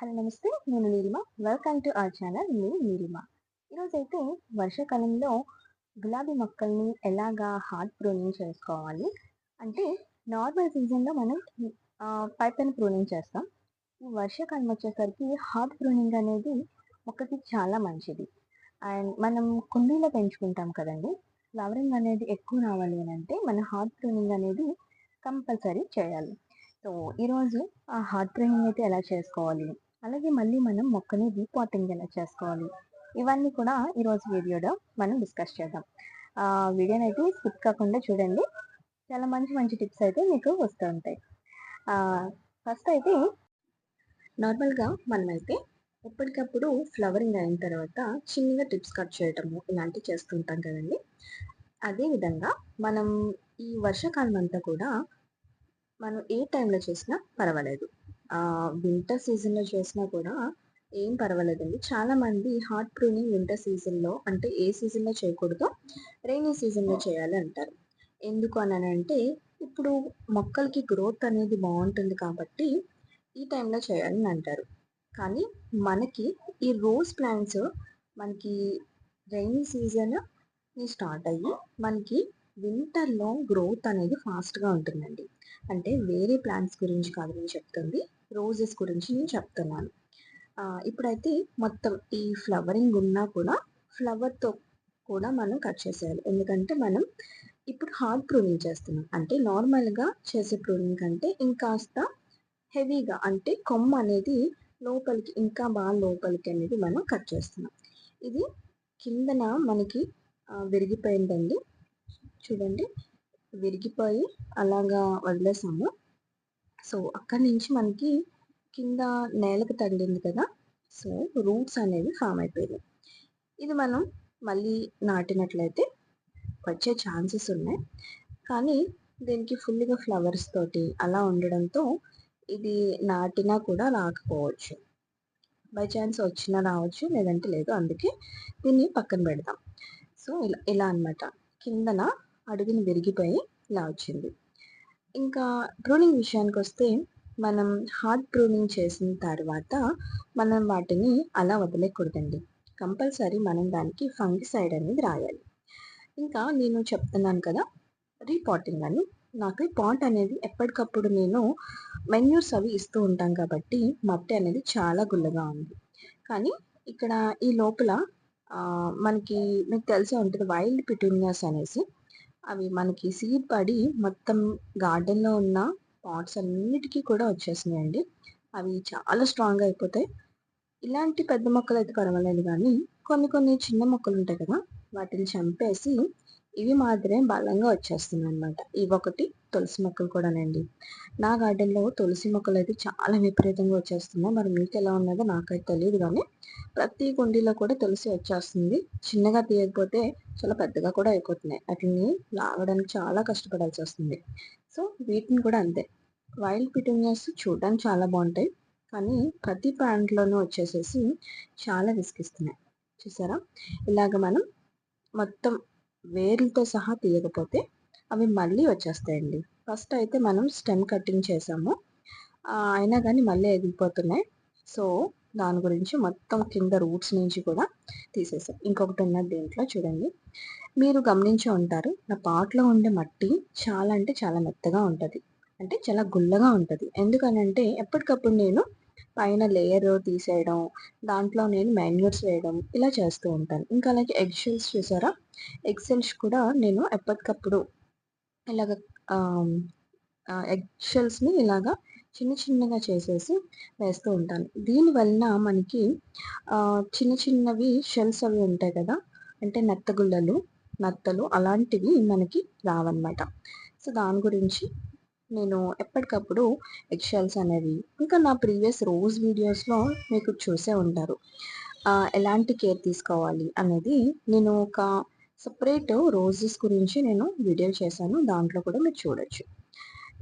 Hello నమస్తే నేను Neelima. Welcome to our channel మీ నీలిమ. ఈరోజైతే వర్షాకాలంలో గులాబీ మొక్కల్ని ఎలాగా హార్ట్ ప్రూనింగ్ చేసుకోవాలి? అంటే నార్మల్ సీజన్లో మనం పైపైన ప్రూనింగ్ చేస్తాం. ఈ వర్షాకాలం వచ్చేసరికి హార్డ్ ప్రూనింగ్ అనేది మొక్కకి చాలా మంచిది. అండ్ మనం కుండీలో పెంచుకుంటాం కదండి ఫ్లవరింగ్ అనేది ఎక్కువ రావాలి అని అంటే మన హార్ట్ ప్రూనింగ్ అనేది కంపల్సరీ చేయాలి. సో ఈరోజు ఆ హార్ట్ ప్రూనింగ్ అయితే ఎలా చేసుకోవాలి? అలాగే మళ్ళీ మనం మొక్కని రీపాటింగ్ ఎలా చేసుకోవాలి? ఇవన్నీ కూడా ఈరోజు వీడియోలో మనం డిస్కస్ చేద్దాం. వీడియోని అయితే స్కిప్ కాకుండా చూడండి. చాలా మంచి మంచి టిప్స్ అయితే మీకు వస్తూ ఉంటాయి. ఫస్ట్ అయితే నార్మల్గా మనమైతే ఎప్పటికప్పుడు ఫ్లవరింగ్ అయిన తర్వాత చిన్నగా టిప్స్ కట్ చేయటము ఇలాంటివి చేస్తుంటాం కదండి. అదేవిధంగా మనం ఈ వర్షాకాలం అంతా కూడా మనం ఏ టైంలో చేసినా పర్వాలేదు. వింటర్ సీజన్లో చేసినా కూడా ఏం పర్వాలేదండి. చాలా మంది హార్ట్ ప్రూనింగ్ వింటర్ సీజన్లో అంటే ఏ సీజన్లో చేయకూడదు రైనీ సీజన్లో చేయాలి అంటారు. ఎందుకు అని అంటే ఇప్పుడు మొక్కలకి గ్రోత్ అనేది బాగుంటుంది కాబట్టి ఈ టైంలో చేయాలని అంటారు. కానీ మనకి ఈ రోజ్ ప్లాంట్స్ మనకి రైనీ సీజన్ స్టార్ట్ అయ్యి మనకి వింటర్లో గ్రోత్ అనేది ఫాస్ట్గా ఉంటుందండి. అంటే వేరే ప్లాంట్స్ గురించి కాదు నేను చెప్తుంది. రోజెస్ గురించి నేను చెప్తున్నాను. ఇప్పుడైతే మొత్తం ఈ ఫ్లవరింగ్ ఉన్నా కూడా ఫ్లవర్తో కూడా మనం కట్ చేసేయాలి. ఎందుకంటే మనం ఇప్పుడు హార్డ్ ప్రూనింగ్ చేస్తున్నాం. అంటే నార్మల్గా చేసే ప్రూనింగ్ కంటే ఇంకాస్త హెవీగా అంటే కొమ్మ అనేది లోపలికి ఇంకా బాగా లోపలికి అనేది మనం కట్ చేస్తున్నాం. ఇది కిందన మనకి విరిగిపోయిందండి. చూడండి. విరిగిపోయి అలాగా వదిలేసాము. సో అక్కడి నుంచి మనకి కింద నేలకు తగిలింది కదా? సో రూట్స్ అనేవి ఫామ్ అయిపోయినాయి. ఇది మనం మళ్ళీ నాటినట్లయితే వచ్చే ఛాన్సెస్ ఉన్నాయి. కానీ దీనికి ఫుల్గా ఫ్లవర్స్ తోటి అలా ఉండడంతో ఇది నాటినా కూడా రాకపోవచ్చు. బై ఛాన్స్ వచ్చినా రావచ్చు లేదంటే లేదు. అందుకే దీన్ని పక్కన పెడదాం. సో ఇలా ఇలా అనమాట కిందన అడుగుని విరిగిపోయి ఇలా వచ్చింది. ఇంకా ప్రూనింగ్ విషయానికి వస్తే మనం హార్డ్ ప్రూనింగ్ చేసిన తర్వాత మనం వాటిని అలా వదిలేకూడదండి కంపల్సరీ మనం దానికి ఫంగిసైడ్ అనేది రాయాలి. ఇంకా నేను చెప్తున్నాను కదా రీపాటింగ్ అని. నాకు పాట్ అనేది ఎప్పటికప్పుడు నేను మెన్యూస్ అవి ఇస్తూ ఉంటాం కాబట్టి మట్టి అనేది చాలా గుల్లగా ఉంది. కానీ ఇక్కడ ఈ లోపల మనకి మీకు తెలిసే ఉంటుంది వైల్డ్ పిటూనియాస్ అనేసి. అవి మనకి సీడ్ పడి మొత్తం గార్డెన్లో ఉన్న పాట్స్ అన్నిటికీ కూడా వచ్చేసినాయండి. అవి చాలా స్ట్రాంగ్ అయిపోతాయి. ఇలాంటి పెద్ద మొక్కలు అయితే పర్వాలేదు కానీ కొన్ని కొన్ని చిన్న మొక్కలు ఉంటాయి కదా వాటిని చంపేసి ఇవి మాత్రమే బలంగా వచ్చేస్తున్నాయి అనమాట ఇవి ఒకటి తులసి మొక్కలు కూడానండి. నా గార్డెన్లో తులసి మొక్కలు అయితే చాలా విపరీతంగా వచ్చేస్తున్నాయి. మరి మీకు ఎలా ఉన్నదో నాకైతే తెలియదు కానీ ప్రతి కుండీలో కూడా తులసి వచ్చేస్తుంది. చిన్నగా తీయకపోతే చాలా పెద్దగా కూడా అయిపోతున్నాయి. వాటిని లాగడానికి చాలా కష్టపడాల్సి వస్తుంది. సో వీటిని కూడా అంతే. వైల్డ్ పిటూనియాస్ చూడడానికి చాలా బాగుంటాయి. కానీ ప్రతి ప్లాంట్లోనూ వచ్చేసేసి చాలా విసిగిస్తున్నాయి చూసారా? ఇలాగ మనం మొత్తం వేర్లతో సహా తీయకపోతే అవి మళ్ళీ వచ్చేస్తాయండి. ఫస్ట్ అయితే మనం స్టెమ్ కటింగ్ చేసాము. అయినా కానీ మళ్ళీ ఎదిగిపోతున్నాయి సో దాని గురించి మొత్తం కింద రూట్స్ నుంచి కూడా తీసేసాం. ఇంకొకటి ఉన్నది దీంట్లో చూడండి. మీరు గమనించి ఉంటారు నా పాట్లో ఉండే మట్టి చాలా అంటే చాలా మెత్తగా ఉంటుంది. అంటే చాలా గుల్లగా ఉంటుంది. ఎందుకనంటే ఎప్పటికప్పుడు నేను పైన లేయర్ తీసేయడం దాంట్లో నేను మ్యాన్యూర్స్ వేయడం ఇలా చేస్తూ ఉంటాను. ఇంకా అలాగే ఎగ్షెల్స్ చూసారా? ఎగ్సెల్స్ కూడా నేను ఎప్పటికప్పుడు ఇలాగ ఎగ్షెల్స్ని ఇలాగా చిన్న చిన్నగా చేసేసి వేస్తూ ఉంటాను. దీనివల్ల మనకి చిన్న చిన్నవి షెల్స్ అవి ఉంటాయి కదా? అంటే నత్తగుళ్ళలు నత్తలు అలాంటివి మనకి రావన్నమాట. సో దాని గురించి నేను ఎప్పటికప్పుడు ఎగ్షెల్స్ అనేవి ఇంకా నా ప్రీవియస్ రోజ్ వీడియోస్లో మీకు చూసే ఉంటారు. ఎలాంటి కేర్ తీసుకోవాలి అనేది నేను ఒక సపరేట్ రోజెస్ గురించి నేను వీడియో చేశాను. దాంట్లో కూడా మీరు చూడొచ్చు.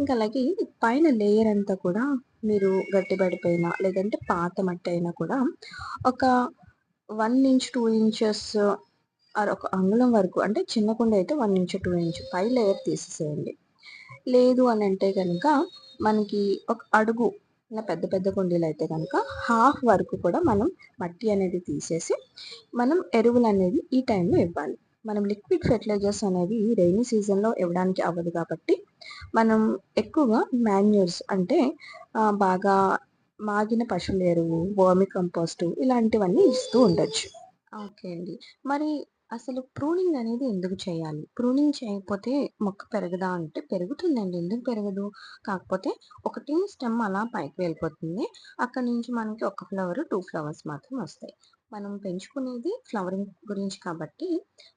ఇంకా అలాగే పైన లేయర్ అంతా కూడా మీరు గట్టిపడిపోయినా లేదంటే పాత మట్టి అయినా కూడా ఒక వన్ ఇంచ్ టూ ఇంచెస్ ఒక అంగుళం వరకు అంటే చిన్న కుండ అయితే వన్ ఇంచ్ టూ ఇంచ్ పై లేయర్ తీసేసేయండి. లేదు అని అంటే కనుక మనకి ఒక అడుగు ఇలా పెద్ద పెద్ద కుండీలు అయితే కనుక హాఫ్ వరకు కూడా మనం మట్టి అనేది తీసేసి మనం ఎరువులు అనేది ఈ టైంలో ఇవ్వాలి. మనం లిక్విడ్ ఫెర్టిలైజర్స్ అనేవి రైనీ సీజన్లో ఇవ్వడానికి అవ్వదు కాబట్టి మనం ఎక్కువగా మాన్యూర్స్ అంటే బాగా మాగిన పశువుల ఎరువు వర్మి కంపోస్టు ఇలాంటివన్నీ ఇస్తూ ఉండొచ్చు. ఓకే అండి. మరి అసలు ప్రూనింగ్ అనేది ఎందుకు చేయాలి? ప్రూనింగ్ చేయకపోతే మొక్క పెరగదా అంటే పెరుగుతుందండి. ఎందుకు పెరగదు? కాకపోతే ఒకటి స్టెమ్ అలా పైకి వెళ్ళిపోతుంది. అక్కడ నుంచి మనకి ఒక ఫ్లవర్ టూ ఫ్లవర్స్ మాత్రం వస్తాయి. మనం పెంచుకునేది ఫ్లవరింగ్ గురించి కాబట్టి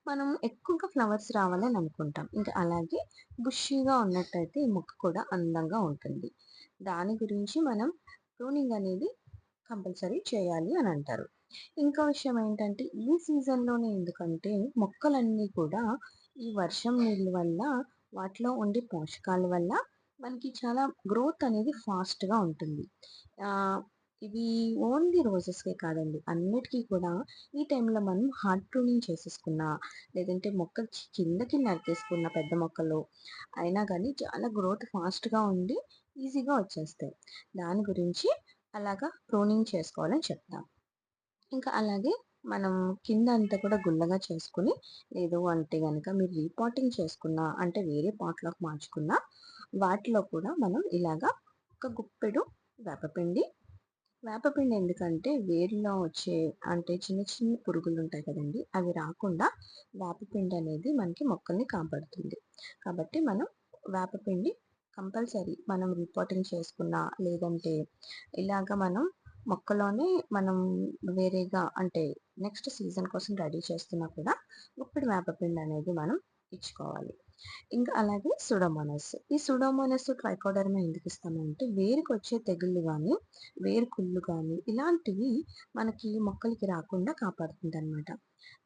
మనం ఎక్కువగా ఫ్లవర్స్ రావాలని అనుకుంటాం. ఇంకా అలాగే బుషీగా ఉన్నట్టయితే ఈ మొక్క కూడా అందంగా ఉంటుంది. దాని గురించి మనం ప్రూనింగ్ అనేది కంపల్సరీ చేయాలి అని అంటారు. ఇంకో విషయం ఏంటంటే ఈ సీజన్లోనే ఎందుకంటే మొక్కలన్నీ కూడా ఈ వర్షం నీళ్ళ వల్ల వాటిలో ఉండే పోషకాల వల్ల మనకి చాలా గ్రోత్ అనేది ఫాస్ట్గా ఉంటుంది. ఇవి ఓన్లీ రోజెస్కే కాదండి. అన్నిటికీ కూడా ఈ టైంలో మనం హార్ట్ ప్రూనింగ్ చేసేసుకున్న లేదంటే మొక్క కిందకి నరికేసుకున్న పెద్ద మొక్కలు అయినా కానీ చాలా గ్రోత్ ఫాస్ట్గా ఉండి ఈజీగా వచ్చేస్తాయి. దాని గురించి అలాగా ప్రూనింగ్ చేసుకోవాలని చెప్తాం. ఇంకా అలాగే మనం కింద అంతా కూడా గుల్లగా చేసుకుని లేదు అంటే కనుక మీరు రీపాటింగ్ చేసుకున్న అంటే వేరే పాట్లోకి మార్చుకున్న వాటిలో కూడా మనం ఇలాగా ఒక గుప్పెడు వేపపిండి వేపపిండి ఎందుకంటే వేరులో వచ్చే అంటే చిన్న చిన్న పురుగులు ఉంటాయి కదండి అవి రాకుండా వేపపిండి అనేది మనకి మొక్కల్ని కాపాడుతుంది. కాబట్టి మనం వేపపిండి కంపల్సరీ మనం రిపోర్టింగ్ చేసుకున్నా లేదంటే ఇలాగ మనం మొక్కలోనే మనం వేరేగా అంటే నెక్స్ట్ సీజన్ కోసం రెడీ చేస్తున్నా కూడా గుప్పిడి వేపపిండి అనేది మనం ఇచ్చుకోవాలి. ఇంకా అలాగే సుడోమోనస్. ఈ సుడోమోనస్ ట్రైకోడర్మా ఎందుకు ఇస్తామంటే వేరుకు వచ్చే తెగుళ్ళు కానీ వేరు కుళ్ళు కానీ ఇలాంటివి మనకి మొక్కలకి రాకుండా కాపాడుతుంది అనమాట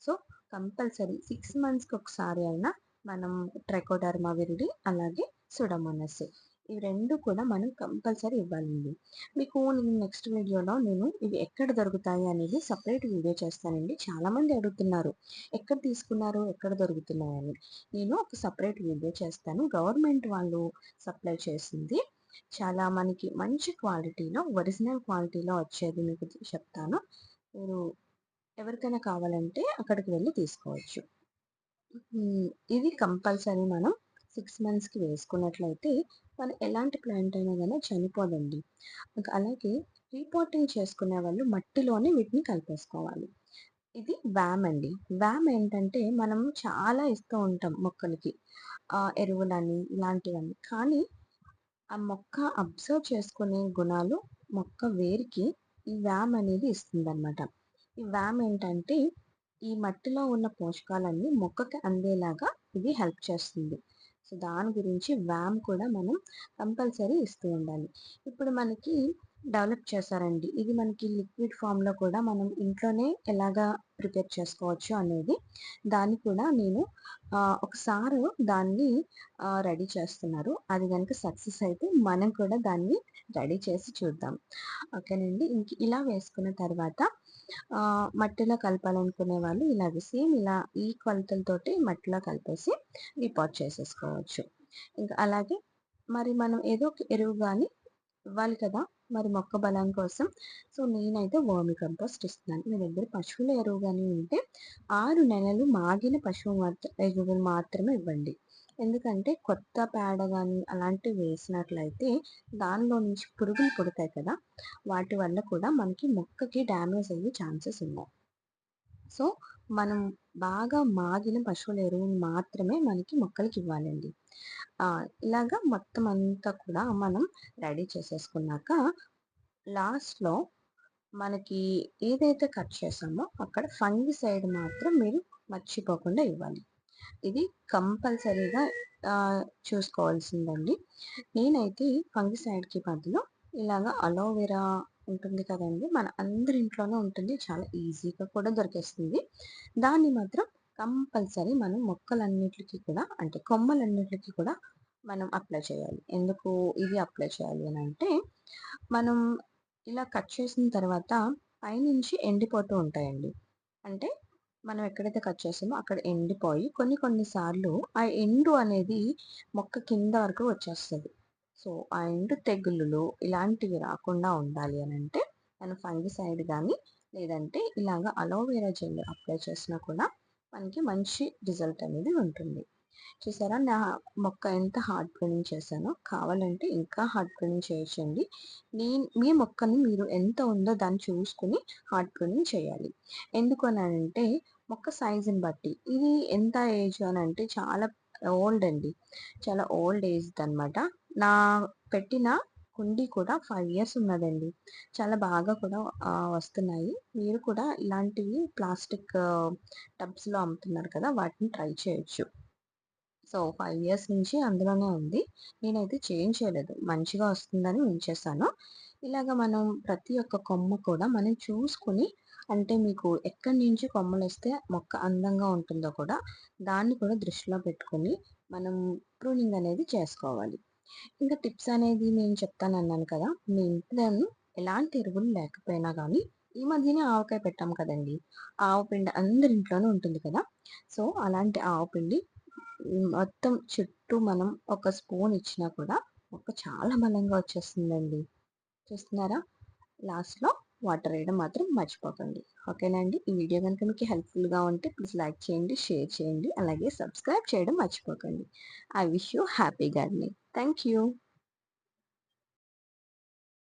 సో కంపల్సరీ సిక్స్ మంత్స్కి ఒకసారి అయినా మనం ట్రైకోడర్మా విరిడి అలాగే సుడోమోనస్ ఇవి రెండు కూడా మనం కంపల్సరీ ఇవ్వాలండి. మీకు నేను నెక్స్ట్ వీడియోలో నేను ఇవి ఎక్కడ దొరుకుతాయి అనేది సపరేట్ వీడియో చేస్తానండి. చాలామంది అడుగుతున్నారు ఎక్కడ తీసుకున్నారు? ఎక్కడ దొరుకుతున్నాయని. నేను ఒక సపరేట్ వీడియో చేస్తాను. గవర్నమెంట్ వాళ్ళు సప్లై చేసింది. చాలా మనకి మంచి క్వాలిటీలో ఒరిజినల్ క్వాలిటీలో వచ్చేది మీకు చెప్తాను. మీరు ఎవరికైనా కావాలంటే అక్కడికి వెళ్ళి తీసుకోవచ్చు. ఇది కంపల్సరీ మనం సిక్స్ మంత్స్కి వేసుకున్నట్లయితే మనం ఎలాంటి ప్లాంట్ అయినా కానీ చనిపోదండి. అలాగే రీపోర్టింగ్ చేసుకునే వాళ్ళు మట్టిలోనే వీటిని కలిపేసుకోవాలి. ఇది వ్యామ్ అండి. వ్యామ్ ఏంటంటే మనం చాలా ఇస్తూ ఉంటాం మొక్కలకి. ఎరువులని ఇలాంటివన్నీ. కానీ ఆ మొక్క అబ్జర్వ్ చేసుకునే గుణాలు మొక్క వేరికి ఈ వ్యామ్ అనేది ఇస్తుందన్నమాట. ఈ వ్యామ్ ఏంటంటే ఈ మట్టిలో ఉన్న పోషకాలన్నీ మొక్కకి అందేలాగా ఇది హెల్ప్ చేస్తుంది. సో దాని గురించి వ్యామ్ కూడా మనం కంపల్సరీ ఇస్తూ ఉండాలి. ఇప్పుడు మనకి డెవలప్ చేశారండి. ఇది మనకి లిక్విడ్ ఫామ్లో కూడా మనం ఇంట్లోనే ఎలాగా ప్రిపేర్ చేసుకోవచ్చు అనేది దాన్ని కూడా నేను ఒకసారి దాన్ని రెడీ చేస్తున్నారు. అది కనుక సక్సెస్ అయితే మనం కూడా దాన్ని రెడీ చేసి చూద్దాం. ఓకేనండి. ఇంక ఇలా వేసుకున్న తర్వాత మట్టిలో కలపాలనుకునే వాళ్ళు ఇలాగ సేమ్ ఇలా ఈ కొలతలతోటి మట్టిలో కలిపేసి రిపోర్ట్ చేసేసుకోవచ్చు. ఇంకా అలాగే మరి మనం ఏదో ఒక ఎరువు కానీ ఇవ్వాలి కదా మరి మొక్క బలం కోసం. సో నేనైతే వర్మి కంపోస్ట్ ఇస్తున్నాను. మీ దగ్గర పశువుల ఎరువు కానీ ఉంటే ఆరు నెలలు మాగిన పశువు ఎరువులు మాత్రమే ఇవ్వండి. ఎందుకంటే కొత్త పేడ కానీ అలాంటివి వేసినట్లయితే దానిలో నుంచి పురుగులు పుడతాయి కదా వాటి వల్ల కూడా మనకి మొక్కకి డ్యామేజ్ అయ్యే ఛాన్సెస్ ఉన్నాయి. సో మనం బాగా మాగిన పశువుల ఎరువుని మాత్రమే మనకి మొక్కలకి ఇవ్వాలండి. ఇలాగా మొత్తం అంతా కూడా మనం రెడీ చేసేసుకున్నాక లాస్ట్లో మనకి ఏదైతే కట్ చేసామో అక్కడ ఫంగి సైడ్ మాత్రం మీరు మర్చిపోకుండా ఇవ్వాలి. ఇది కంపల్సరీగా చూసుకోవాల్సిందండి. నేనైతే ఫంగిసైడ్కి బదులు ఇలాగ అలోవెరా ఉంటుంది కదండి మన అందరి ఇంట్లోనే ఉంటుంది చాలా ఈజీగా కూడా దొరికేస్తుంది. దాన్ని మాత్రం కంపల్సరీ మనం మొక్కలన్నిటికీ కూడా అంటే కొమ్మలన్నిటికీ కూడా మనం అప్లై చేయాలి. ఎందుకు ఇది అప్లై చేయాలి అని అంటే మనం ఇలా కట్ చేసిన తర్వాత పైనుంచి ఎండిపోతూ ఉంటాయండి. అంటే మనం ఎక్కడైతే కట్ చేసామో అక్కడ ఎండిపోయి కొన్ని కొన్నిసార్లు ఆ ఎండు అనేది మొక్క కింద వరకు వచ్చేస్తుంది. సో ఆ ఎండు తెగుళ్ళు ఇలాంటివి రాకుండా ఉండాలి అని అంటే నేను ఫంగిసైడ్ కానీ లేదంటే ఇలాగ అలోవెరా జెల్ అప్లై చేసినా కూడా మనకి మంచి రిజల్ట్ అనేది ఉంటుంది. చూసారా? నా మొక్క ఎంత హార్డ్ ప్రూనింగ్ చేశానో కావాలంటే ఇంకా హార్డ్ ప్రూనింగ్ చేయించండి నేను మీ మొక్కని మీరు ఎంత ఉందో దాన్ని చూసుకుని హార్డ్ ప్రూనింగ్ చేయాలి. ఎందుకు అని అంటే మొక్క సైజుని బట్టి. ఇది ఎంత ఏజ్ అని అంటే చాలా ఓల్డ్ అండి. చాలా ఓల్డ్ ఏజ్ అనమాట నా పెట్టిన కుండీ కూడా ఫైవ్ ఇయర్స్ ఉన్నదండి. చాలా బాగా కూడా వస్తున్నాయి. మీరు కూడా ఇలాంటివి ప్లాస్టిక్ టబ్స్లో అమ్ముతున్నారు కదా వాటిని ట్రై చేయొచ్చు. సో ఫైవ్ ఇయర్స్ నుంచి అందులోనే ఉంది. నేనైతే చేంజ్ చేయలేదు. మంచిగా వస్తుందని ఉంచేసాను. ఇలాగ మనం ప్రతి ఒక్క కొమ్మ కూడా మనం చూసుకుని అంటే మీకు ఎక్కడి నుంచి కొమ్మలు వస్తే మొక్క అందంగా ఉంటుందో కూడా దాన్ని కూడా దృష్టిలో పెట్టుకుని మనం ప్రూనింగ్ అనేది చేసుకోవాలి. ఇంకా టిప్స్ అనేది నేను చెప్తాను అన్నాను కదా మీ ఇంట్లో ఎలాంటి ఎరువులు లేకపోయినా కానీ ఈ మధ్యనే ఆవకాయ పెట్టాం కదండి. ఆవు పిండి అందరి ఇంట్లోనే ఉంటుంది కదా. సో అలాంటి ఆవు పిండి మొత్తం చుట్టూ మనం ఒక స్పూన్ ఇచ్చినా కూడా మొక్క చాలా బలంగా వచ్చేస్తుందండి. చూస్తున్నారా? లాస్ట్లో వాటర్ వేయడం మాత్రం మర్చిపోకండి. ఓకేనండి ఈ వీడియో కనుక మీకు హెల్ప్ఫుల్గా ఉంటే ప్లీజ్ లైక్ చేయండి షేర్ చేయండి అలాగే సబ్స్క్రైబ్ చేయడం మర్చిపోకండి. I wish you happy gardening. Thank you